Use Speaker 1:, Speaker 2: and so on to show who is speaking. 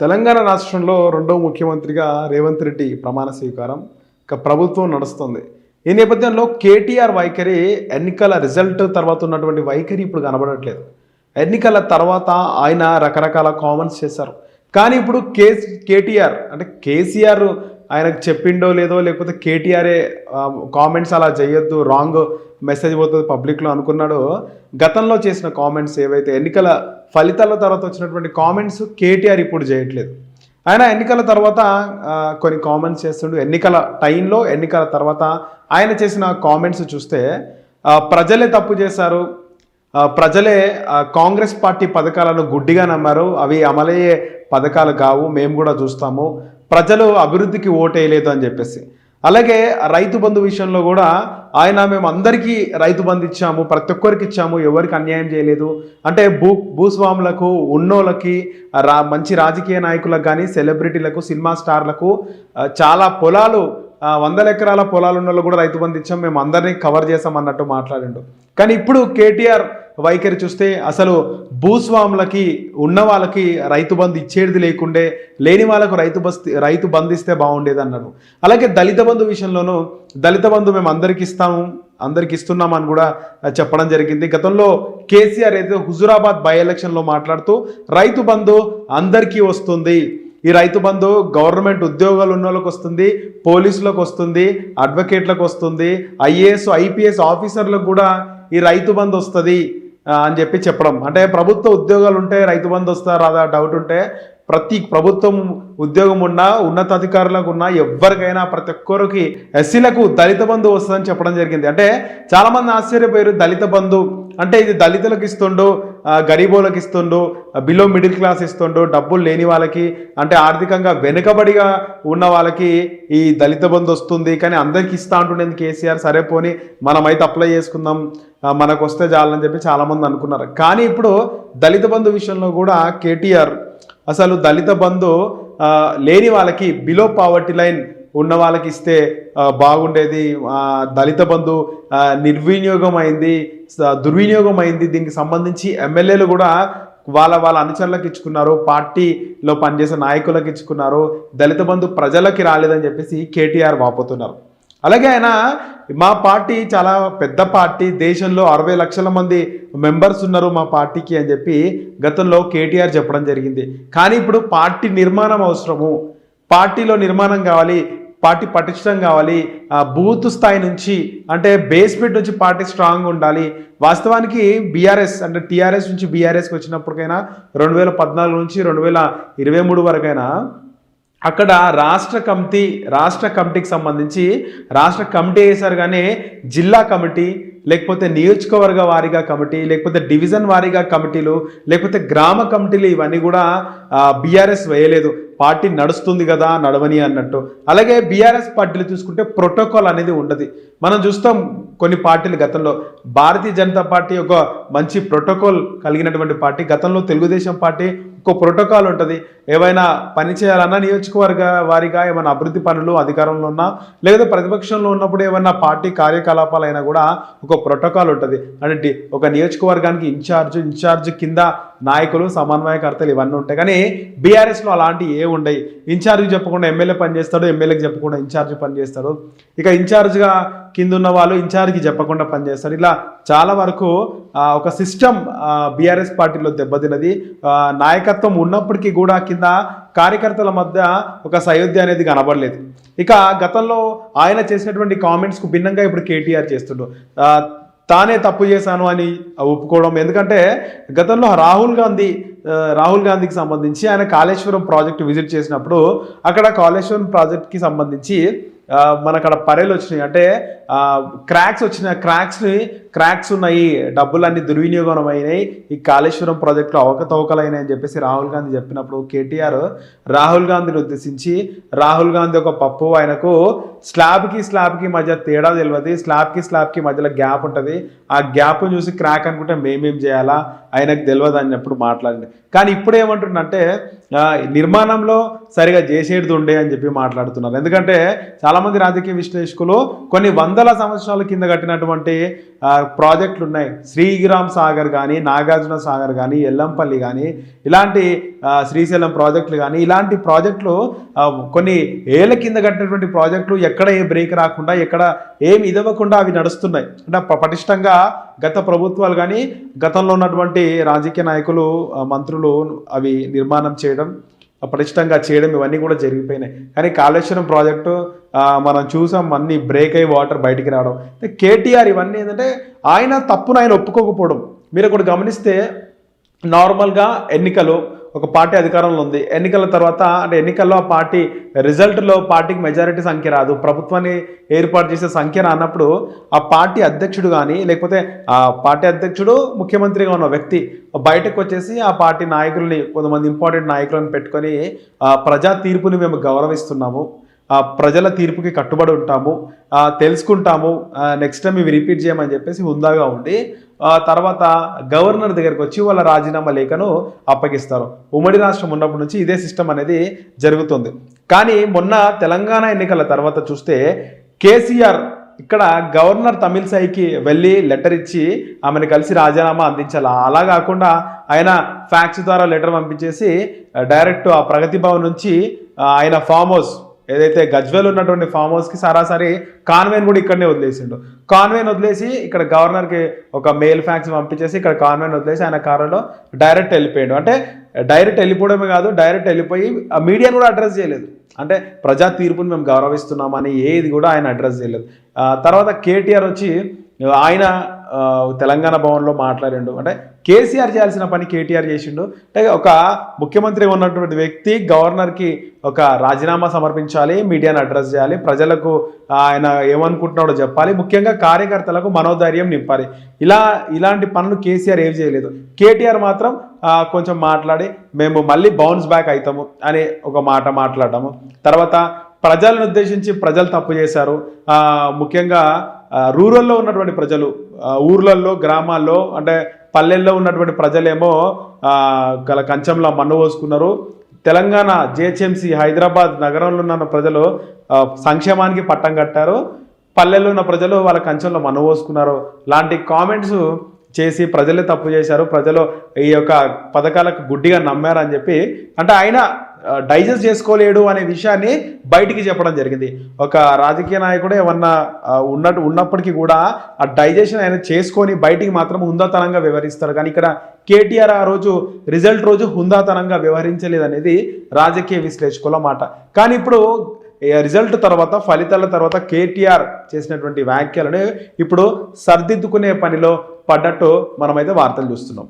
Speaker 1: తెలంగాణ రాష్ట్రంలో రెండవ ముఖ్యమంత్రిగా రేవంత్ రెడ్డి ప్రమాణ స్వీకారం. ఇక ప్రభుత్వం నడుస్తుంది. ఈ నేపథ్యంలో కేటీఆర్ వైఖరి ఎన్నికల రిజల్ట్ తర్వాత ఉన్నటువంటి వైఖరి ఇప్పుడు కనబడట్లేదు. ఎన్నికల తర్వాత ఆయన రకరకాల కామెంట్స్ చేశారు. కానీ ఇప్పుడు కే కేటీఆర్ అంటే కేసీఆర్ ఆయనకు చెప్పిండో లేదో లేకపోతే కేటీఆరే కామెంట్స్ అలా చేయొద్దు రాంగ్ మెసేజ్ పోతుంది పబ్లిక్లో అనుకున్నాడో గతంలో చేసిన కామెంట్స్ ఏవైతే ఎన్నికల ఫలితాల తర్వాత వచ్చినటువంటి కామెంట్స్ కేటీఆర్ ఇప్పుడు చేయట్లేదు. ఆయన ఎన్నికల తర్వాత కొన్ని కామెంట్స్ చేస్తుండు. ఎన్నికల టైంలో ఎన్నికల తర్వాత ఆయన చేసిన కామెంట్స్ చూస్తే ప్రజలే తప్పు చేశారు. ప్రజలే కాంగ్రెస్ పార్టీ పథకాలను గుడ్డిగా నమ్మారు. అవి అమలయ్యే పథకాలు కావు. మేము కూడా చూస్తాము. ప్రజలు అభివృద్ధికి ఓటేయలేదు అని చెప్పేసి. అలాగే రైతు బంధు విషయంలో కూడా ఆయన మేము అందరికీ రైతు బంధు ఇచ్చాము ప్రతి ఒక్కరికి ఇచ్చాము ఎవరికి అన్యాయం చేయలేదు. అంటే భూ భూస్వాములకు ఉన్నోళ్ళకి రా మంచి రాజకీయ నాయకులకు కానీ సెలబ్రిటీలకు సినిమా స్టార్లకు చాలా పొలాలు వందల ఎకరాల పొలాలు ఉన్న వాళ్ళు కూడా రైతు బంధు ఇచ్చాం మేము అందరినీ కవర్ చేసాం అన్నట్టు మాట్లాడిండు. కానీ ఇప్పుడు కేటీఆర్ వైఖరి చూస్తే అసలు భూస్వాములకి ఉన్న వాళ్ళకి రైతు బంధు ఇచ్చేది లేకుండే లేని వాళ్ళకు రైతు బస్తి రైతు బంధు ఇస్తే బాగుండేది అన్నాడు అలాగే దళిత బంధు విషయంలోనూ దళిత బంధు మేము అందరికి ఇస్తాము అందరికి ఇస్తున్నామని కూడా చెప్పడం జరిగింది. గతంలో కేసీఆర్ అయితే హుజురాబాద్ బై ఎలక్షన్లో మాట్లాడుతూ రైతు బంధు అందరికీ వస్తుంది ఈ రైతు బంధు గవర్నమెంట్ ఉద్యోగాలు ఉన్న వాళ్ళకి వస్తుంది పోలీసులకు వస్తుంది అడ్వకేట్లకు వస్తుంది ఐఏఎస్ ఐపీఎస్ ఆఫీసర్లకు కూడా ఈ రైతు బంధు వస్తుంది అని చెప్పి చెప్పడం. అంటే ప్రభుత్వ ఉద్యోగాలు ఉంటే రైతు బంధు వస్తా రాదా డౌట్ ఉంటే ప్రతి ప్రభుత్వం ఉద్యోగం ఉన్నా ఉన్నతాధికారులకు ఉన్నా ఎవరికైనా ప్రతి ఒక్కరికి ఎస్సీలకు దళిత బంధు వస్తుందని చెప్పడం జరిగింది. అంటే చాలామంది ఆశ్చర్యపోయారు దళిత బంధు అంటే ఇది దళితులకు ఇస్తుండో గరీబోలకు ఇస్తుండు బిలో మిడిల్ క్లాస్ ఇస్తుండు డబ్బులు లేని వాళ్ళకి అంటే ఆర్థికంగా వెనుకబడిగా ఉన్న వాళ్ళకి ఈ దళిత బంధు వస్తుంది. కానీ అందరికి ఇస్తా అంటుండేది కేసీఆర్ సరే పోని మనమైతే అప్లై చేసుకుందాం మనకు వస్తే చాలని చెప్పి చాలామంది అనుకున్నారు. కానీ ఇప్పుడు దళిత బంధు విషయంలో కూడా కేటీఆర్ అసలు దళిత బంధు లేని వాళ్ళకి బిలో పావర్టీ లైన్ ఉన్న వాళ్ళకి ఇస్తే బాగుండేది దళిత బంధు నిర్వినియోగం అయింది దుర్వినియోగం అయింది దీనికి సంబంధించి ఎమ్మెల్యేలు కూడా వాళ్ళ వాళ్ళ అనుచరులకు ఇచ్చుకున్నారు పార్టీలో పనిచేసే నాయకులకు ఇచ్చుకున్నారు. దళిత బంధు ప్రజలకి రాలేదని చెప్పేసి కేటీఆర్ వాపోతున్నారు. అలాగే ఆయన మా పార్టీ చాలా పెద్ద పార్టీ దేశంలో అరవై లక్షల మంది మెంబర్స్ ఉన్నారు మా పార్టీకి అని చెప్పి గతంలో కేటీఆర్ చెప్పడం జరిగింది. కానీ ఇప్పుడు పార్టీ నిర్మాణం అవసరము. పార్టీలో నిర్మాణం కావాలి. పార్టీ పటిష్టం కావాలి ఆ బూత్ స్థాయి నుంచి అంటే బేస్మెంట్ నుంచి పార్టీ స్ట్రాంగ్ ఉండాలి. వాస్తవానికి బీఆర్ఎస్ అంటే టీఆర్ఎస్ నుంచి బీఆర్ఎస్కి వచ్చినప్పటికైనా రెండు వేల పద్నాలుగు నుంచి రెండు వేల ఇరవై మూడు వరకైనా అక్కడ రాష్ట్ర కమిటీ రాష్ట్ర కమిటీకి సంబంధించి రాష్ట్ర కమిటీ వేశారు కానీ జిల్లా కమిటీ లేకపోతే నియోజకవర్గ వారీగా కమిటీ లేకపోతే డివిజన్ వారీగా కమిటీలు లేకపోతే గ్రామ కమిటీలు ఇవన్నీ కూడా బీఆర్ఎస్ వేయలేదు. పార్టీ నడుస్తుంది కదా నడవని అన్నట్టు. అలాగే బీఆర్ఎస్ పార్టీలు చూసుకుంటే ప్రోటోకాల్ అనేది ఉండదు. మనం చూస్తాం కొన్ని పార్టీలు గతంలో. భారతీయ జనతా పార్టీ ఒక మంచి ప్రోటోకాల్ కలిగినటువంటి పార్టీ. గతంలో తెలుగుదేశం పార్టీ ఒక ప్రోటోకాల్ ఉంటుంది. ఏవైనా పని చేయాలన్నా నియోజకవర్గ వారిగా ఏమైనా అభివృద్ధి పనులు అధికారంలో ఉన్నా లేదా ప్రతిపక్షంలో ఉన్నప్పుడు ఏమైనా పార్టీ కార్యకలాపాలు అయినా కూడా ఒక ప్రోటోకాల్ ఉంటుంది. అంటే ఒక నియోజకవర్గానికి ఇన్ఛార్జ్ ఇన్ఛార్జ్ కింద నాయకులు సమన్వయకర్తలు ఇవన్నీ ఉంటాయి. కానీ బీఆర్ఎస్లో అలాంటివి ఏ ఉండయి. ఇన్ఛార్జ్ చెప్పకుండా ఎమ్మెల్యే పనిచేస్తాడు ఎమ్మెల్యేకి చెప్పకుండా ఇన్ఛార్జ్ పనిచేస్తాడు ఇక ఇన్ఛార్జ్గా కింద ఉన్న వాళ్ళు ఇన్ఛార్జ్కి చెప్పకుండా పనిచేస్తారు ఇలా చాలా వరకు ఒక సిస్టమ్ బీఆర్ఎస్ పార్టీలో దెబ్బతిన్నది. నాయకత్వం ఉన్నప్పటికీ కూడా కింద కార్యకర్తల మధ్య ఒక సయోధ్య అనేది కనబడలేదు. ఇక గతంలో ఆయన చేసినటువంటి కామెంట్స్కు భిన్నంగా ఇప్పుడు కేటీఆర్ చేస్తుండ్రు తానే తప్పు చేశాను అని ఒప్పుకోవడం. ఎందుకంటే గతంలో రాహుల్ గాంధీ రాహుల్ గాంధీకి సంబంధించి ఆయన కాళేశ్వరం ప్రాజెక్ట్ విజిట్ చేసినప్పుడు అక్కడ కాళేశ్వరం ప్రాజెక్ట్కి సంబంధించి ఆ, మన అక్కడ పరేలు వచ్చినాయి. అంటే క్రాక్స్ వచ్చిన క్రాక్స్ని క్రాక్స్ ఉన్నాయి డబ్బులన్నీ దుర్వినియోగం అయినాయి ఈ కాళేశ్వరం ప్రాజెక్టులో అవకతవకలైనాయి అని చెప్పేసి రాహుల్ గాంధీ చెప్పినప్పుడు కేటీఆర్ రాహుల్ గాంధీని ఉద్దేశించి రాహుల్ గాంధీ ఒక పప్పు ఆయనకు స్లాబ్కి స్లాబ్కి మధ్య తేడా తెలియదు స్లాబ్కి స్లాబ్కి మధ్యలో గ్యాప్ ఉంటుంది. ఆ గ్యాప్ను చూసి క్రాక్ అనుకుంటే మేమేం చేయాలా? ఆయనకు తెలియదు అన్నప్పుడు మాట్లాడండి కానీ ఇప్పుడు ఏమంటుండంటే నిర్మాణంలో సరిగా చేసేది ఉండే అని చెప్పి మాట్లాడుతున్నారు. ఎందుకంటే చాలామంది రాజకీయ విశ్లేషకులు కొన్ని వందల సంవత్సరాల కింద కట్టినటువంటి ప్రాజెక్టులు ఉన్నాయి. శ్రీరామ్ సాగర్ కానీ నాగార్జున సాగర్ కానీ ఎల్లంపల్లి కానీ ఇలాంటి శ్రీశైలం ప్రాజెక్టులు కానీ ఇలాంటి ప్రాజెక్టులు కొన్ని ఏళ్ళ కింద కట్టినటువంటి ప్రాజెక్టులు ఎక్కడ ఏ బ్రేక్ రాకుండా ఎక్కడ ఏమి ఇదవ్వకుండా అవి నడుస్తున్నాయి. అంటే పటిష్టంగా గత ప్రభుత్వాలు కానీ గతంలో ఉన్నటువంటి రాజకీయ నాయకులు మంత్రులు అవి నిర్మాణం చేయడం పటిష్టంగా చేయడం ఇవన్నీ కూడా జరిగిపోయినాయి. కానీ కాళేశ్వరం ప్రాజెక్టు మనం చూసాం అన్ని బ్రేక్ అయ్యి వాటర్ బయటికి రావడం. కేటీఆర్ ఇవన్నీ ఏంటంటే ఆయన తప్పును ఆయన ఒప్పుకోకపోవడం. మీరు ఒకటి గమనిస్తే నార్మల్గా ఎన్నికలు ఒక పార్టీ అధికారంలో ఉంది. ఎన్నికల తర్వాత అంటే ఎన్నికల్లో ఆ పార్టీ రిజల్ట్లో పార్టీకి మెజారిటీ సంఖ్య రాదు. ప్రభుత్వాన్ని ఏర్పాటు చేసే సంఖ్య రానప్పుడు ఆ పార్టీ అధ్యక్షుడు కానీ లేకపోతే ఆ పార్టీ అధ్యక్షుడు ముఖ్యమంత్రిగా ఉన్న వ్యక్తి బయటకు వచ్చేసి ఆ పార్టీ నాయకుల్ని కొంతమంది ఇంపార్టెంట్ నాయకులను పెట్టుకొని ప్రజా తీర్పుని మేము గౌరవిస్తున్నాము. ఆ ప్రజల తీర్పుకి కట్టుబడి ఉంటాము. తెలుసుకుంటాము. నెక్స్ట్ టైం ఇవి రిపీట్ చేయమని చెప్పేసి హుందాగా ఉండి తర్వాత గవర్నర్ దగ్గరికి వచ్చి వాళ్ళ రాజీనామా లేఖను అప్పగిస్తారు. ఉమ్మడి రాష్ట్రం ఉన్నప్పటి నుంచి ఇదే సిస్టమ్ అనేది జరుగుతుంది. కానీ మొన్న తెలంగాణ ఎన్నికల తర్వాత చూస్తే కేసీఆర్ ఇక్కడ గవర్నర్ తమిళసాయికి వెళ్ళి లెటర్ ఇచ్చి ఆమెను కలిసి రాజీనామా అందించాలి? అలా కాకుండా ఆయన ఫ్యాక్స్ ద్వారా లెటర్ పంపించేసి డైరెక్ట్ ఆ ప్రగతి భవన్ నుంచి ఆయన ఫామ్ హౌస్ ఏదైతే గజ్వెల్ ఉన్నటువంటి ఫామ్ హౌస్కి సరాసరి కాన్వెన్ కూడా ఇక్కడనే వదిలేసిండు. కాన్వెన్ వదిలేసి ఇక్కడ గవర్నర్కి ఒక మెయిల్ ఫ్యాక్స్ పంపించేసి ఇక్కడ కాన్వెన్ వదిలేసి ఆయన కారులో డైరెక్ట్ వెళ్ళిపోయాడు. అంటే డైరెక్ట్ వెళ్ళిపోవడమే కాదు డైరెక్ట్ వెళ్ళిపోయి మీడియాను కూడా అడ్రస్ చేయలేదు. అంటే ప్రజా తీర్పును మేము గౌరవిస్తున్నామని ఏది కూడా ఆయన అడ్రస్ చేయలేదు. తర్వాత కేటీఆర్ వచ్చి ఆయన తెలంగాణ భవన్లో మాట్లాడిండు. అంటే కేసీఆర్ చేయాల్సిన పని కేటీఆర్ చేసిండు. అంటే ఒక ముఖ్యమంత్రి ఉన్నటువంటి వ్యక్తి గవర్నర్కి ఒక రాజీనామా సమర్పించాలి మీడియాను అడ్రస్ చేయాలి ప్రజలకు ఆయన ఏమనుకుంటున్నాడో చెప్పాలి ముఖ్యంగా కార్యకర్తలకు మనోధైర్యం నింపాలి. ఇలా ఇలాంటి పనులు కేసీఆర్ ఏం చేయలేదు. కేటీఆర్ మాత్రం కొంచెం మాట్లాడి మేము మళ్ళీ బౌన్స్ బ్యాక్ అవుతాము అనే ఒక మాట మాట్లాడటము తర్వాత ప్రజలను ఉద్దేశించి ప్రజలు తప్పు చేశారు. ముఖ్యంగా రూరల్లో ఉన్నటువంటి ప్రజలు ఊర్లల్లో గ్రామాల్లో అంటే పల్లెల్లో ఉన్నటువంటి ప్రజలేమో గల కంచంలో మన్ను పోసుకున్నారు. తెలంగాణ జిహెచ్ఎంసి హైదరాబాద్ నగరంలో ఉన్న ప్రజలు సంక్షేమానికి పట్టం కట్టారు. పల్లెల్లో ఉన్న ప్రజలు వాళ్ళ కంచంలో మన్ను పోసుకున్నారు. లాంటి కామెంట్స్ చేసి ప్రజలే తప్పు చేశారు. ప్రజలు ఈ యొక్క పథకాలకు గుడ్డిగా నమ్మారని చెప్పి అంటే ఆయన డైజెస్ట్ చేసుకోలేడు అనే విషయాన్ని బయటికి చెప్పడం జరిగింది. ఒక రాజకీయ నాయకుడు ఏమన్నా ఉన్నట్టు ఉన్నప్పటికీ కూడా ఆ డైజెషన్ ఆయన చేసుకొని బయటికి మాత్రం హుందాతనంగా వ్యవహరిస్తారు. కానీ ఇక్కడ కేటీఆర్ ఆ రోజు రిజల్ట్ రోజు హుందాతనంగా వ్యవహరించలేదు అనేది రాజకీయ విశ్లేషకుల మాట. కానీ ఇప్పుడు రిజల్ట్ తర్వాత ఫలితాల తర్వాత కేటీఆర్ చేసినటువంటి వ్యాఖ్యలను ఇప్పుడు సర్దిద్దుకునే పనిలో పడ్డట్టు మనమైతే వార్తలు చూస్తున్నాం.